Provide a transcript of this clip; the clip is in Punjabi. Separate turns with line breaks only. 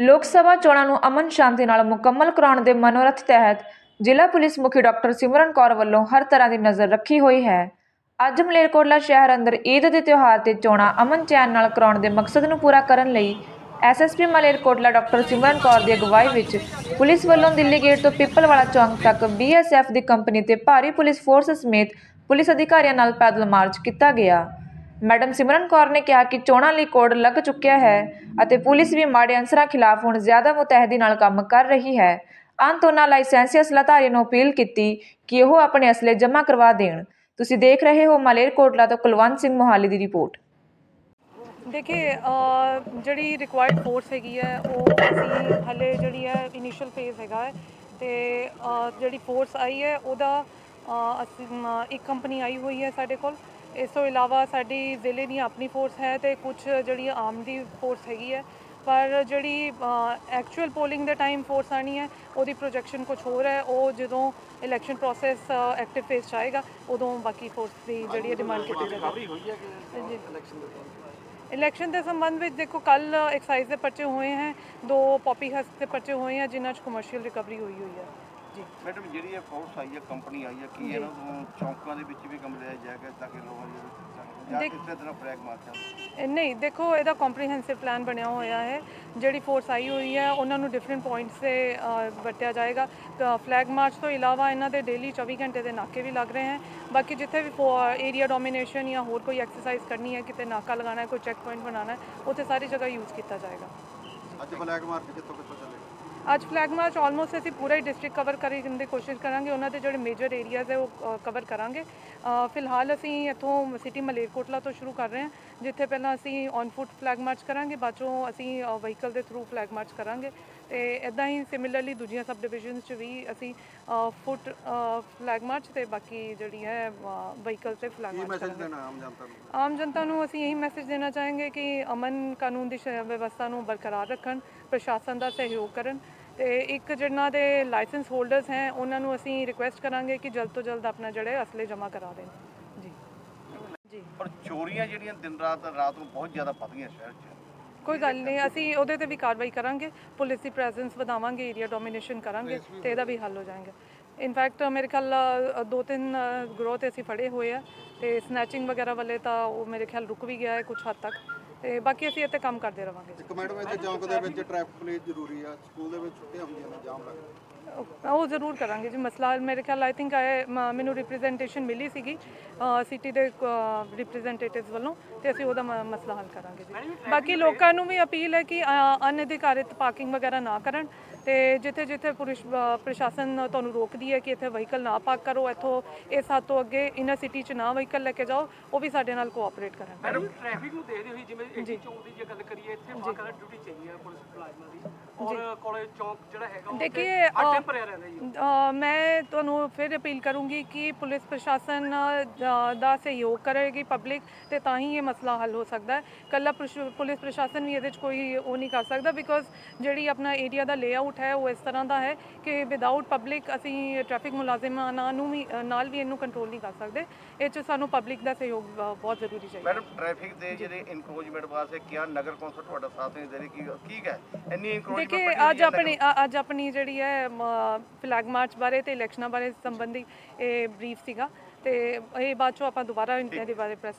ਲੋਕ ਸਭਾ ਚੋਣਾਂ ਨੂੰ ਅਮਨ ਸ਼ਾਂਤੀ ਨਾਲ ਮੁਕੰਮਲ ਕਰਾਉਣ ਦੇ ਮਨੋਰਥ ਤਹਿਤ ਜ਼ਿਲ੍ਹਾ ਪੁਲਿਸ ਮੁਖੀ ਡਾਕਟਰ ਸਿਮਰਨ ਕੌਰ ਵੱਲੋਂ ਹਰ ਤਰ੍ਹਾਂ ਦੀ ਨਜ਼ਰ ਰੱਖੀ ਹੋਈ ਹੈ। ਅੱਜ ਮਲੇਰਕੋਟਲਾ ਸ਼ਹਿਰ ਅੰਦਰ ਈਦ ਦੇ ਤਿਉਹਾਰ ਤੇ ਚੋਣਾਂ ਅਮਨ ਚੈਨ ਨਾਲ ਕਰਾਉਣ ਦੇ ਮਕਸਦ ਨੂੰ ਪੂਰਾ ਕਰਨ ਲਈ ਐਸਐਸਪੀ ਮਲੇਰਕੋਟਲਾ ਡਾਕਟਰ ਸਿਮਰਨ ਕੌਰ ਦੀ ਅਗਵਾਈ ਵਿੱਚ ਪੁਲਿਸ ਵੱਲੋਂ ਦਿੱਲੀ ਗੇਟ ਤੋਂ ਪਿੱਪਲਵਾਲਾ ਚੌਂਕ ਤੱਕ ਬੀਐਸਐਫ ਦੀ ਕੰਪਨੀ ਤੇ ਭਾਰੀ ਪੁਲਿਸ ਫੋਰਸ ਸਮੇਤ ਪੁਲਿਸ ਅਧਿਕਾਰੀਆਂ ਨਾਲ ਪੈਦਲ ਮਾਰਚ ਕੀਤਾ ਗਿਆ। ਮੈਡਮ ਸਿਮਰਨ ਕੌਰ ਨੇ ਕਿਹਾ ਕਿ ਚੋਣਾਂ ਲਈ ਕੋਡ ਲੱਗ ਚੁੱਕਿਆ ਹੈ ਅਤੇ ਪੁਲਿਸ ਵੀ ਮਾੜੇ ਅਨਸਰਾਂ ਖਿਲਾਫ ਹੁਣ ਜ਼ਿਆਦਾ ਮੁਤਹਿਦੀ ਨਾਲ ਕੰਮ ਕਰ ਰਹੀ ਹੈ। ਅੰਤ ਉਹਨਾਂ ਲਾਇਸੈਂਸੀ ਅਸਲਾਧਾਰੀ ਨੂੰ ਅਪੀਲ ਕੀਤੀ ਕਿ ਉਹ ਆਪਣੇ ਅਸਲੇ ਜਮ੍ਹਾਂ ਕਰਵਾ ਦੇਣ। ਤੁਸੀਂ ਦੇਖ ਰਹੇ ਹੋ ਮਲੇਰਕੋਟਲਾ ਤੋਂ ਕੁਲਵੰਤ ਸਿੰਘ ਮੋਹਾਲੀ ਦੀ ਰਿਪੋਰਟ।
ਦੇਖਿਏ ਜਿਹੜੀ ਰਿਕੁਆਇਰਡ ਫੋਰਸ ਹੈਗੀ ਹੈ, ਉਹ ਅਸੀਂ ਹਲੇ ਜਿਹੜੀ ਹੈ ਇਨੀਸ਼ੀਅਲ ਫੇਜ਼ ਹੈਗਾ ਹੈ ਤੇ ਜਿਹੜੀ ਫੋਰਸ ਆਈ ਹੈ, ਉਹਦਾ ਅਸੀਂ ਇੱਕ ਕੰਪਨੀ ਆਈ ਹੋਈ ਹੈ ਸਾਡੇ ਕੋਲ। ਇਸ ਤੋਂ ਇਲਾਵਾ ਸਾਡੀ ਜ਼ਿਲ੍ਹੇ ਦੀ ਆਪਣੀ ਫੋਰਸ ਹੈ ਤੇ ਕੁਝ ਜਿਹੜੀ ਆਰਮ ਦੀ ਫੋਰਸ ਹੈਗੀ ਹੈ। ਪਰ ਜਿਹੜੀ ਐਕਚੁਅਲ ਪੋਲਿੰਗ ਦੇ ਟਾਈਮ ਫੋਰਸ ਆਣੀ ਹੈ ਉਹਦੀ ਪ੍ਰੋਜੈਕਸ਼ਨ ਕੁਝ ਹੋਰ ਹੈ। ਉਹ ਜਦੋਂ ਇਲੈਕਸ਼ਨ ਪ੍ਰੋਸੈਸ ਐਕਟਿਵ ਫੇਸ 'ਚ ਆਏਗਾ ਉਦੋਂ ਬਾਕੀ ਫੋਰਸ ਦੀ ਜਿਹੜੀ ਡਿਮਾਂਡ ਕੀਤੀ ਜਾਏਗੀ ਜੀ ਇਲੈਕਸ਼ਨ ਦੇ ਸੰਬੰਧ ਵਿੱਚ? ਦੇਖੋ ਕੱਲ ਐਕਸਾਈਜ਼ ਦੇ ਪਰਚੇ ਹੋਏ ਹਨ ਦੋ ਪॉपी ਹਸਕ ਦੇ ਪਰਚੇ ਹੋਏ ਹਨ ਜਿਨ੍ਹਾਂ 'ਚ ਕਮਰਸ਼ੀਅਲ ਰਿਕਵਰੀ ਹੋਈ ਹੋਈ ਹੈ।
ਮੈਡਮ ਜਿਹੜੀ ਇਹ ਫੋਰਸ ਆਈ ਹੈ ਕੰਪਨੀ ਆਈ ਹੈ ਕੀ ਇਹਨਾਂ ਤੋਂ ਚੌਂਕਾਂ ਦੇ ਵਿੱਚ ਵੀ ਕੰਮ ਲਿਆ ਜਾਏਗਾ ਤਾਂ ਕਿ ਲੋਕਾਂ ਨੂੰ ਜਾਂ ਕਿਸੇ ਤਰ੍ਹਾਂ ਫਲੈਗ ਮਾਰਚਾਂ
ਇਹ ਨਹੀਂ ਦੇਖੋ ਇਹਦਾ ਕੰਪਰੀਹੈਂਸਿਵ ਪਲਾਨ ਬਣਿਆ ਹੋਇਆ ਹੈ। ਜਿਹੜੀ ਫੋਰਸ ਆਈ ਹੋਈ ਹੈ ਉਹਨਾਂ ਨੂੰ ਡਿਫਰੈਂਟ ਪੁਆਇੰਟਸ ਤੇ ਵਰਤਿਆ ਜਾਏਗਾ। ਫਲੈਗ ਮਾਰਚ ਤੋਂ ਇਲਾਵਾ ਇਹਨਾਂ ਦੇ ਡੇਲੀ 24 ਘੰਟੇ ਦੇ ਨਾਕੇ ਵੀ ਲੱਗ ਰਹੇ ਹਨ ਬਾਕੀ ਜਿੱਥੇ ਵੀ ਏਰੀਆ ਡੋਮੀਨੇਸ਼ਨ ਜਾਂ ਹੋਰ ਕੋਈ ਐਕਸਰਸਾਈਜ਼ ਕਰਨੀ ਹੈ ਕਿਤੇ ਨਾਕਾ ਲਗਾਉਣਾ ਹੈ ਕੋਈ ਚੈੱਕ ਪੁਆਇੰਟ ਬਣਾਉਣਾ ਹੈ ਉੱਥੇ ਸਾਰੀ ਜਗ੍ਹਾ ਯੂਜ਼ ਕੀਤਾ ਜਾਏਗਾ।
ਅੱਜ ਫਲੈਗ ਮਾਰਚ ਕਿੱਥੋਂ ਕਿੱਥੋਂ ਚੱਲੇਗਾ
ਅੱਜ ਫਲੈਗ ਮਾਰਚ ਆਲਮੋਸਟ ਅਸੀਂ ਪੂਰਾ ਹੀ ਡਿਸਟ੍ਰਿਕਟ ਕਵਰ ਕਰਨ ਦੀ ਕੋਸ਼ਿਸ਼ ਕਰਾਂਗੇ। ਉਹਨਾਂ ਦੇ ਜਿਹੜੇ ਮੇਜਰ ਏਰੀਆਜ਼ ਹੈ ਉਹ ਕਵਰ ਕਰਾਂਗੇ। ਫਿਲਹਾਲ ਅਸੀਂ ਇੱਥੋਂ ਸਿਟੀ ਮਲੇਰਕੋਟਲਾ ਤੋਂ ਸ਼ੁਰੂ ਕਰ ਰਹੇ ਹਾਂ ਜਿੱਥੇ ਪਹਿਲਾਂ ਅਸੀਂ ਔਨ ਫੁੱਟ ਫਲੈਗ ਮਾਰਚ ਕਰਾਂਗੇ ਬਾਅਦ ਚੋਂ ਅਸੀਂ ਵਹੀਕਲ ਦੇ ਥਰੂ ਫਲੈਗ ਮਾਰਚ ਕਰਾਂਗੇ। ਤੇ ਇਦਾਂ ਹੀ ਸਿਮਿਲਰਲੀ ਦੂਜੀਆਂ ਸਬ ਡਿਵੀਜ਼ਨਸ 'ਚ ਵੀ ਅਸੀਂ ਫੁੱਟ ਫਲੈਗ ਮਾਰਚ ਤੇ ਬਾਕੀ ਜਿਹੜੀ ਹੈ ਵਹੀਕਲ ਤੇ ਫਲੈਗ ਮਾਰਚ
ਮੈਸੇਜ ਦੇਣਾ ਆਮ ਜਨਤਾ ਨੂੰ?
ਆਮ ਜਨਤਾ ਨੂੰ ਅਸੀਂ ਇਹੀ ਮੈਸੇਜ ਦੇਣਾ ਚਾਹਾਂਗੇ ਕਿ ਅਮਨ ਕਾਨੂੰਨ ਦੀ ਵਿਵਸਥਾ ਨੂੰ ਬਰਕਰਾਰ ਰੱਖਣ ਪ੍ਰਸ਼ਾਸਨ ਦਾ ਸਹਿਯੋਗ ਕਰਨ। ਤੇ ਇੱਕ ਜਿਨ੍ਹਾਂ ਦੇ ਲਾਇਸੈਂਸ ਹੋਲਡਰਸ ਹੈ ਉਹਨਾਂ ਨੂੰ ਅਸੀਂ ਰਿਕੁਐਸਟ ਕਰਾਂਗੇ ਕਿ ਜਲਦ ਤੋਂ ਜਲਦ ਆਪਣਾ ਜਿਹੜੇ ਅਸਲੇ ਜਮ੍ਹਾਂ ਕਰਾ ਦੇਣ। ਜੀ। ਜੀ।
ਪਰ ਚੋਰੀਆਂ ਜਿਹੜੀਆਂ ਦਿਨ ਰਾਤ ਰਾਤ ਨੂੰ ਬਹੁਤ ਜ਼ਿਆਦਾ ਵੱਧ ਗਈਆਂ ਸ਼ਹਿਰ 'ਚ।
ਕੋਈ ਗੱਲ ਨਹੀਂ ਅਸੀਂ ਉਹਦੇ ਤੇ ਵੀ ਕਾਰਵਾਈ ਕਰਾਂਗੇ ਪੁਲਿਸ ਦੀ ਪ੍ਰੈਜ਼ੈਂਸ ਵਧਾਵਾਂਗੇ ਏਰੀਆ ਡੋਮੀਨੇਸ਼ਨ ਕਰਾਂਗੇ ਤੇ ਇਹਦਾ ਵੀ ਹੱਲ ਹੋ ਜਾਏਗਾ। ਇਨਫੈਕਟ ਮੇਰੇ ਖਿਆਲ ਦੋ ਤਿੰਨ ਤੇ ਅਸੀਂ ਫੜੇ ਹੋਏ ਆ ਤੇ ਸਨੈਚਿੰਗ ਵਗੈਰਾ ਵਾਲੇ ਤਾਂ ਉਹ ਮੇਰੇ ਖਿਆਲ ਰੁਕ ਵੀ ਗਿਆ ਹੈ ਕੁਝ ਹੱਦ ਤੱਕ। ਤੇ ਬਾਕੀ ਅਸੀਂ ਇੱਥੇ ਕੰਮ ਕਰਦੇ ਰਵਾਂਗੇ
ਇੱਕ ਮੈਡਮ ਇੱਥੇ ਚੌਂਕ ਦੇ ਵਿੱਚ ਟ੍ਰੈਫਿਕ ਪੁਲਿਸ ਜ਼ਰੂਰੀ ਆ। ਸਕੂਲ ਦੇ ਵਿੱਚ ਛੁੱਟੀਆਂ ਹੁੰਦੀਆਂ ਨੇ ਜਾਮ ਲੱਗਦਾ
ਉਹ- ਉਹ ਜ਼ਰੂਰ ਕਰਾਂਗੇ ਜੀ। ਮਸਲਾ ਮੇਰੇ ਖਿਆਲ ਆਈ ਥਿੰਕ ਮੈਨੂੰ ਰਿਪਰੈਜ਼ੈਂਟੇਸ਼ਨ ਮਿਲੀ ਸੀਗੀ ਸਿਟੀ ਦੇ ਰਿਪਰੈਜ਼ੈਂਟੇਟਿਵਸ ਵੱਲੋਂ ਤੇ ਅਸੀਂ ਉਹਦਾ ਮਸਲਾ ਹੱਲ ਕਰਾਂਗੇ ਜੀ। ਬਾਕੀ ਲੋਕਾਂ ਨੂੰ ਵੀ ਅਪੀਲ ਹੈ ਕਿ ਅ, ਅਨਅਧਿਕਾਰਿਤ ਪਾਰਕਿੰਗ ਵਗੈਰਾ ਨਾ ਕਰਨ ਤੇ ਜਿੱਥੇ ਜਿੱਥੇ ਪੁਲਿਸ ਪ੍ਰਸ਼ਾਸਨ ਤੁਹਾਨੂੰ ਰੋਕਦੀ ਹੈ ਕਿ ਇੱਥੇ ਵਹੀਕਲ ਨਾ ਪਾਰਕ ਕਰੋ ਇੱਥੋਂ ਇਸ ਹੱਦ ਤੋਂ ਅੱਗੇ ਇਨਰ ਸਿਟੀ 'ਚ ਨਾ ਵਹੀਕਲ ਲੈ ਕੇ ਜਾਓ ਉਹ ਵੀ ਸਾਡੇ ਨਾਲ ਕੋਆਪਰੇਟ ਕਰਨ।
ਮੈਡਮ ਟ੍ਰੈਫਿਕ ਨੂੰ ਦੇਖਦੇ ਹੋਏ ਜਿਵੇਂ ਏਡੀ ਚੌਂਕ ਦੀ ਜੇ ਗੱਲ ਕਰੀਏ ਇੱਥੇ ਬਾਕਾਇਦਾ ਡਿਊਟੀ ਚਾਹੀਦੀ ਹੈ ਪੁਲਿਸ ਮੁਲਾਜ਼ਮਾਂ ਦੀ। ਔਰ ਕਾਲਜ ਚੌਂਕ ਜਿਹੜਾ ਹੈਗਾ ਉਹ
ਦੇਖੀਏ,
ਹਰ
ਅ,
ਟਾਈਮ ਭਰਿਆ ਰਹਿੰਦਾ ਜੀ।
ਅ, ਮੈਂ ਤੁਹਾਨੂੰ ਫਿਰ ਅਪੀਲ ਕਰੂੰਗੀ ਕਿ ਪੁਲਿਸ ਪ੍ਰਸ਼ਾਸਨ ਅ, ਦਾ ਸਹਿਯੋਗ ਕਰੇਗੀ ਪਬਲਿਕ ਤੇ ਤਾਂ ਹੀ ਇਹ ਮਸਲਾ ਹੱਲ ਹੋ ਸਕਦਾ ਹੈ। ਕੱਲਾ ਪੁਲਿਸ ਪ੍ਰਸ਼ਾਸਨ ਵੀ ਇਹਦੇ 'ਚ ਕੋਈ ਉਹ ਨਹੀਂ ਕਰ ਸਕਦਾ ਬਿਕੋਜ਼ ਜਿਹੜੀ ਆਪਣਾ ਏਰੀਆ ਦਾ ਲੇਆਊਟ ਹੈ ਉਹ ਇਸ ਤਰ੍ਹਾਂ ਦਾ ਹੈ ਕਿ ਵਿਦਆਊਟ ਪਬਲਿਕ ਅਸੀਂ ਟ੍ਰੈਫਿਕ ਮੁਲਾਜ਼ਮਾਂ ਨਾਲ ਨੂੰ ਵੀ ਅ, ਨਾਲ ਵੀ ਇਹਨੂੰ ਕੰਟਰੋਲ ਨਹੀਂ ਕਰ ਸਕਦੇ। ਇਹ 'ਚ ਸਾਨੂੰ ਪਬਲਿਕ ਦਾ ਸਹਿਯੋਗ ਅ, ਬਹੁਤ ਜ਼ਰੂਰੀ ਚਾਹੀਦਾ
ਮੈਡਮ ਟ੍ਰੈਫਿਕ ਦੇ ਜਿਹੜੇ ਇਨਕਰੋਚਮੈਂਟ ਵਾਸਤੇ ਕਿਆ ਨਗਰ ਕੌਂਸਲ ਤੁਹਾਡਾ ਸਾਥ ਨਹੀਂ ਦੇ ਰਹੀ ਕੀ ਕੀ ਹੈ ਇੰਨੀ
ਦੇਖਿਏ ਅੱਜ ਆਪਣੀ ਅੱਜ ਆਪਣੀ ਜਿਹੜੀ ਹੈ ਫਲੈਗ ਮਾਰਚ ਬਾਰੇ ਤੇ ਇਲੈਕਸ਼ਨਾਂ ਬਾਰੇ ਸੰਬੰਧੀ ਇਹ ਬਰੀਫ ਸੀਗਾ ਤੇ ਇਹ ਬਾਅਦ ਚੋਂ ਆਪਾਂ ਦੁਬਾਰਾ ਇਹਦੇ ਬਾਰੇ ਪ੍ਰੈਸ